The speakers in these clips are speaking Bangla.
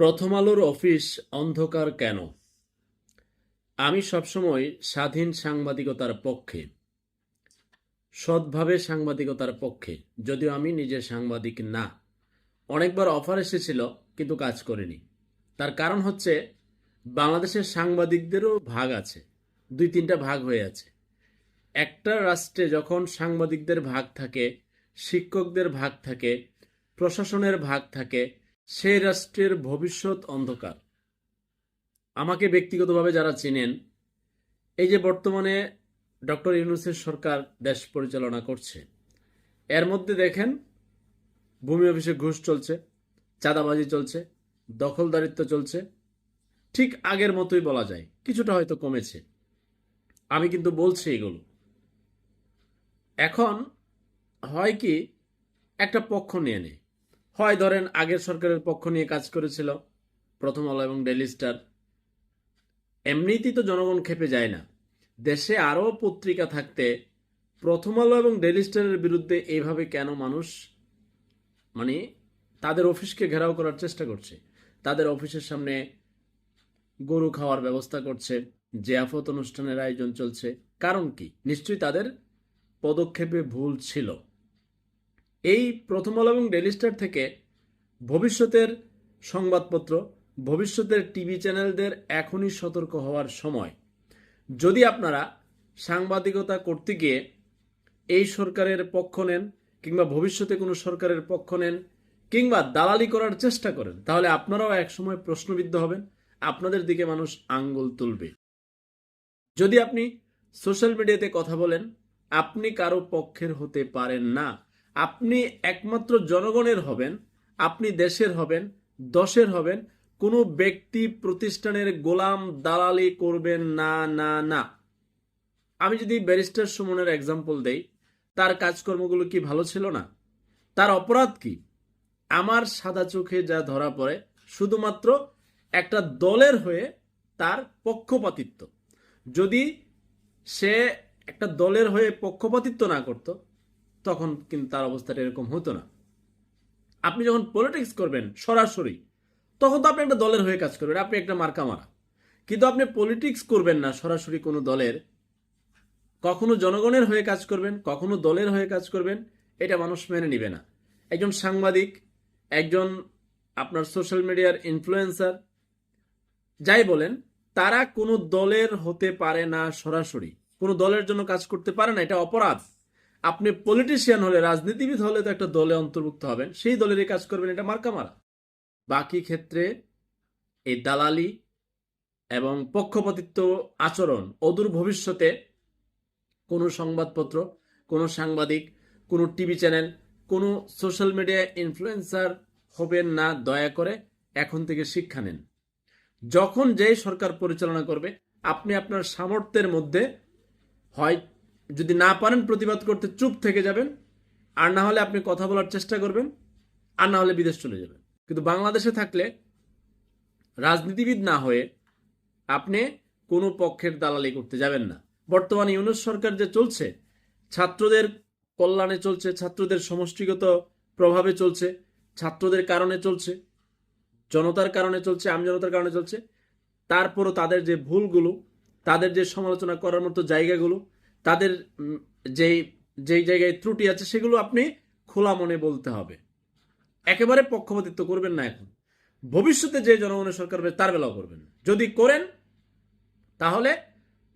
প্রথম আলোর অফিস অন্ধকার কেন? আমি সবসময় স্বাধীন সাংবাদিকতার পক্ষে। সৎভাবে সাংবাদিকতার পক্ষে, যদিও আমি নিজে সাংবাদিক না। অনেকবার অফার এসেছিল, কিন্তু কাজ করিনি। তার কারণ হচ্ছে, বাংলাদেশের সাংবাদিকদেরও ভাগ আছে, দুই তিনটা ভাগ হয়ে আছে। একটা রাষ্ট্রে যখন সাংবাদিকদের ভাগ থাকে, শিক্ষকদের ভাগ থাকে, প্রশাসনের ভাগ থাকে সেই রাষ্ট্রের ভবিষ্যৎ অন্ধকার। আমাকে ব্যক্তিগতভাবে যারা চেনেন, এই যে বর্তমানে ডক্টর ইউনুসের সরকার দেশ পরিচালনা করছে, এর মধ্যে দেখেন, ভূমি অফিসে ঘুষ চলছে, চাঁদাবাজি চলছে, দখলদারিত্ব চলছে, ঠিক আগের মতোই বলা যায়, কিছুটা হয়তো কমেছে। আমি কিন্তু বলছি এগুলো। এখন হয় কি, একটা পক্ষ নিয়ে নেই। হয় ধরেন আগের সরকারের পক্ষ নিয়ে কাজ করেছিল, প্রথম আলো এবং ডেলি স্টার। এমনিতেই তো জনগণ খেপে যায় না। দেশে আরও পত্রিকা থাকতে প্রথম আলো এবং ডেলি স্টারের বিরুদ্ধে এইভাবে কেন মানুষ মানে তাদের অফিসকে ঘেরাও করার চেষ্টা করছে? তাদের অফিসের সামনে গরু খাওয়ার ব্যবস্থা করছে, জিয়াফত অনুষ্ঠানের আয়োজন চলছে। কারণ কি? নিশ্চয়ই তাদের পদক্ষেপে ভুল ছিল। এই প্রথম আলো এবং ডেলি স্টার থেকে ভবিষ্যতের সংবাদপত্র, ভবিষ্যতের টিভি চ্যানেলদের এখনই সতর্ক হওয়ার সময়। যদি আপনারা সাংবাদিকতা করতে গিয়ে এই সরকারের পক্ষ নেন কিংবা ভবিষ্যতে কোনো সরকারের পক্ষ নেন কিংবা দালালি করার চেষ্টা করেন, তাহলে আপনারাও একসময় প্রশ্নবিদ্ধ হবেন, আপনাদের দিকে মানুষ আঙ্গুল তুলবে। যদি আপনি সোশ্যাল মিডিয়াতে কথা বলেন, আপনি কারও পক্ষের হতে পারেন না। আপনি একমাত্র জনগণের হবেন, আপনি দেশের হবেন, দশের হবেন, কোনো ব্যক্তি প্রতিষ্ঠানের গোলাম দালালি করবেন না না না। আমি যদি ব্যারিস্টার সুমনের এক্সাম্পল দেই, তার কাজকর্মগুলো কি ভালো ছিল না? তার অপরাধ কি? আমার সাদা চোখে যা ধরা পড়ে, শুধুমাত্র একটা দলের হয়ে তার পক্ষপাতিত্ব। যদি সে একটা দলের হয়ে পক্ষপাতিত্ব না করত তখন কিন্তু তার অবস্থাটা এরকম হতো না। আপনি যখন পলিটিক্স করবেন সরাসরি, তখন তো আপনি একটা দলের হয়ে কাজ করবেন, আপনি একটা মার্কা মারা। কিন্তু আপনি পলিটিক্স করবেন না সরাসরি কোনো দলের, কখনো জনগণের হয়ে কাজ করবেন, কখনো দলের হয়ে কাজ করবেন, এটা মানুষ মেনে নিবে না। একজন সাংবাদিক, একজন আপনার সোশ্যাল মিডিয়ার ইনফ্লুয়েন্সার যাই বলেন, তারা কোনো দলের হতে পারে না সরাসরি, কোনো দলের জন্য কাজ করতে পারে না, এটা অপরাধ। আপনি পলিটিশিয়ান হলে, রাজনীতিবিদ হলে তো একটা দলে অন্তর্ভুক্ত হবেন। সেই দলেরই কাজ করবেন, এটা মার্কা মারা। বাকি ক্ষেত্রে এই দালালি এবং পক্ষপাতিত্ব আচরণ, অদূর ভবিষ্যতে কোনো সংবাদপত্র, কোনো সাংবাদিক, কোনো টিভি চ্যানেল, কোনো সোশ্যাল মিডিয়া ইনফ্লুয়েন্সার হবেন না, দয়া করে এখন থেকে শিক্ষা নেন। যখন যেই সরকার পরিচালনা করবে, আপনি আপনার সামর্থ্যের মধ্যে হয় যদি না পারেন প্রতিবাদ করতে চুপ থেকে যাবেন, আর না হলে আপনি কথা বলার চেষ্টা করবেন, আর না হলে বিদেশ চলে যাবেন। কিন্তু বাংলাদেশে থাকলে রাজনীতিবিদ না হয়ে আপনি কোনো পক্ষের দালালি করতে যাবেন না। বর্তমানে ইউনুস সরকার যে চলছে, ছাত্রদের কল্যাণে চলছে, ছাত্রদের সমষ্টিগত প্রভাবে চলছে, ছাত্রদের কারণে চলছে, জনতার কারণে চলছে আমজনতার কারণে চলছে, তারপরও তাদের যে ভুলগুলো, তাদের যে সমালোচনা করার মতো জায়গাগুলো তাদের যেই যেই জায়গায় ত্রুটি আছে সেগুলো আপনি খোলা মনে বলতে হবে। একেবারে পক্ষপাতিত্ব করবেন না এখন। ভবিষ্যতে যে জনগণের সরকার হবে তার বেলাও করবেন। যদি করেন, তাহলে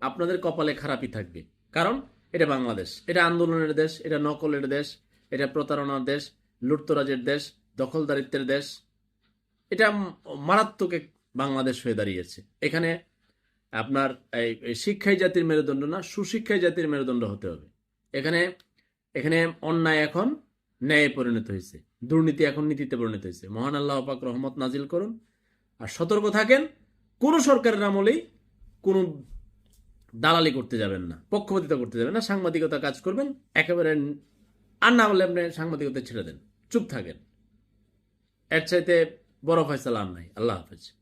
আপনাদের কপালে খারাপই থাকবে। কারণ এটা বাংলাদেশ, এটা আন্দোলনের দেশ, এটা নকলের দেশ, এটা প্রতারণার দেশ, লুটতরাজের দেশ, দখলদারিত্বের দেশ। এটা মারাত্মক এক বাংলাদেশ হয়ে দাঁড়িয়েছে। এখানে আপনার এই শিক্ষাই জাতির মেরুদণ্ড না, সুশিক্ষাই জাতির মেরুদণ্ড হতে হবে। এখানে এখানে অন্যায় এখন ন্যায়ে পরিণত হয়েছে। দুর্নীতি এখন নীতিতে পরিণত হয়েছে। মহান আল্লাহ পাক রহমত নাজিল করুন। আর সতর্ক থাকেন, কোনো সরকারের আমলেই কোনো দালালি করতে যাবেন না, পক্ষপাতিতা করতে যাবেন না, সাংবাদিকতা কাজ করবেন, একেবারে আর না হলে আপনি সাংবাদিকতা ছেড়ে দেন। চুপ থাকেন। এর চাইতে বড় ফয়সালা আর নাই। আল্লাহ হাফেজ।